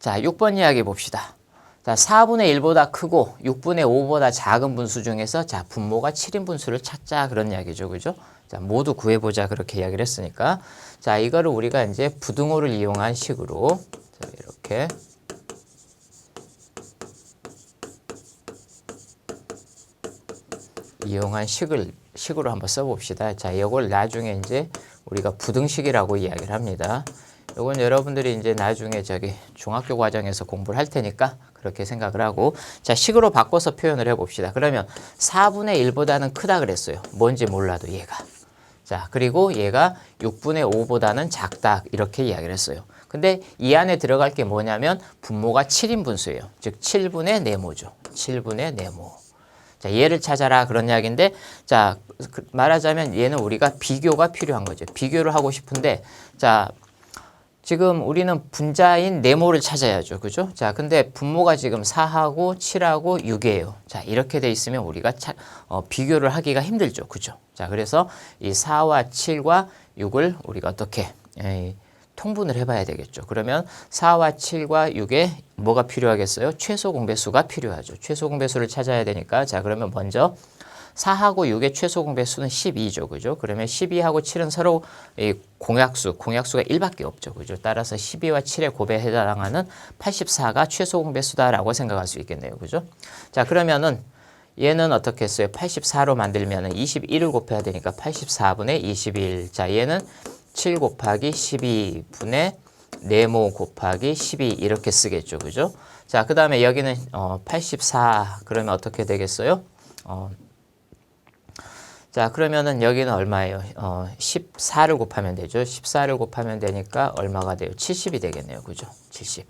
자, 6번 이야기 봅시다. 자, 4분의 1보다 크고 6분의 5보다 작은 분수 중에서 자, 분모가 7인 분수를 찾자 그런 이야기죠. 그죠? 자, 모두 구해 보자 그렇게 이야기를 했으니까 자, 이거를 우리가 이제 부등호를 이용한 식으로 자, 이렇게 이용한 식을 식으로 한번 써봅시다. 자, 이걸 나중에 이제 우리가 부등식이라고 이야기를 합니다. 이건 여러분들이 이제 나중에 저기 중학교 과정에서 공부를 할 테니까 그렇게 생각을 하고 자 식으로 바꿔서 표현을 해봅시다. 그러면 4분의 1보다는 크다 그랬어요. 뭔지 몰라도 얘가. 자 그리고 얘가 6분의 5보다는 작다 이렇게 이야기를 했어요. 근데 이 안에 들어갈 게 뭐냐면 분모가 7인 분 수예요. 즉 7분의 네모죠. 7분의 네모. 자, 얘를 찾아라 그런 이야기인데 자, 그 말하자면 얘는 우리가 비교가 필요한 거죠. 비교를 하고 싶은데 자, 지금 우리는 분자인 네모를 찾아야죠. 그죠? 자, 근데 분모가 지금 4하고 7하고 6이에요. 자, 이렇게 돼 있으면 우리가 차, 어, 비교를 하기가 힘들죠. 그죠? 자, 그래서 이 4와 7과 6을 우리가 어떻게 에이, 통분을 해봐야 되겠죠. 그러면 4와 7과 6에 뭐가 필요하겠어요? 최소 공배수가 필요하죠. 최소 공배수를 찾아야 되니까 자 그러면 먼저 4하고 6의 최소 공배수는 12죠. 그죠? 그러면 12하고 7은 서로 이 공약수, 공약수가 1밖에 없죠. 그죠? 따라서 12와 7의 곱에 해당하는 84가 최소 공배수다라고 생각할 수 있겠네요. 그죠? 자, 그러면은 얘는 어떻게 했어요? 84로 만들면은 21을 곱해야 되니까 84분의 21. 자, 얘는 7 곱하기 12분의 네모 곱하기 12 이렇게 쓰겠죠. 그죠? 자, 그 다음에 여기는 어, 84 그러면 어떻게 되겠어요? 어, 자, 그러면은 여기는 얼마예요? 어, 14를 곱하면 되죠. 14를 곱하면 되니까 얼마가 돼요? 70이 되겠네요. 그죠? 70.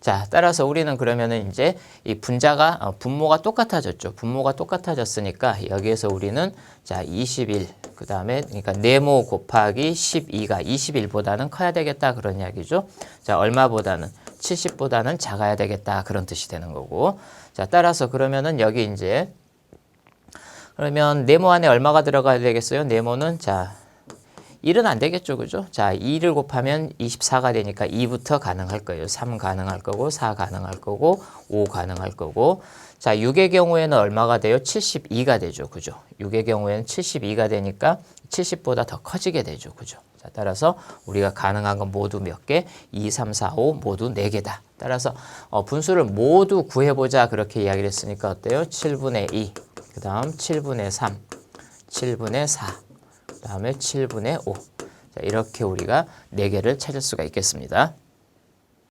자, 따라서 우리는 그러면은 이제 이 분자가 어, 분모가 똑같아졌죠. 분모가 똑같아졌으니까 여기에서 우리는 자, 21 그다음에 그러니까 네모 곱하기 12가 21보다는 커야 되겠다 그런 이야기죠. 자, 얼마보다는 70보다는 작아야 되겠다 그런 뜻이 되는 거고. 자, 따라서 그러면은 여기 이제 그러면 네모 안에 얼마가 들어가야 되겠어요? 네모는 자 1은 안 되겠죠. 그죠? 자, 2를 곱하면 24가 되니까 2부터 가능할 거예요. 3 가능할 거고 4 가능할 거고 5 가능할 거고 자, 6의 경우에는 얼마가 돼요? 72가 되죠. 그죠? 6의 경우에는 72가 되니까 70보다 더 커지게 되죠. 그죠? 자, 따라서 우리가 가능한 건 모두 몇 개? 2, 3, 4, 5 모두 4개다. 따라서 어, 분수를 모두 구해보자 그렇게 이야기를 했으니까 어때요? 7분의 2, 그 다음 7분의 3, 7분의 4, 그 다음에 7분의 5. 자, 이렇게 우리가 4개를 찾을 수가 있겠습니다.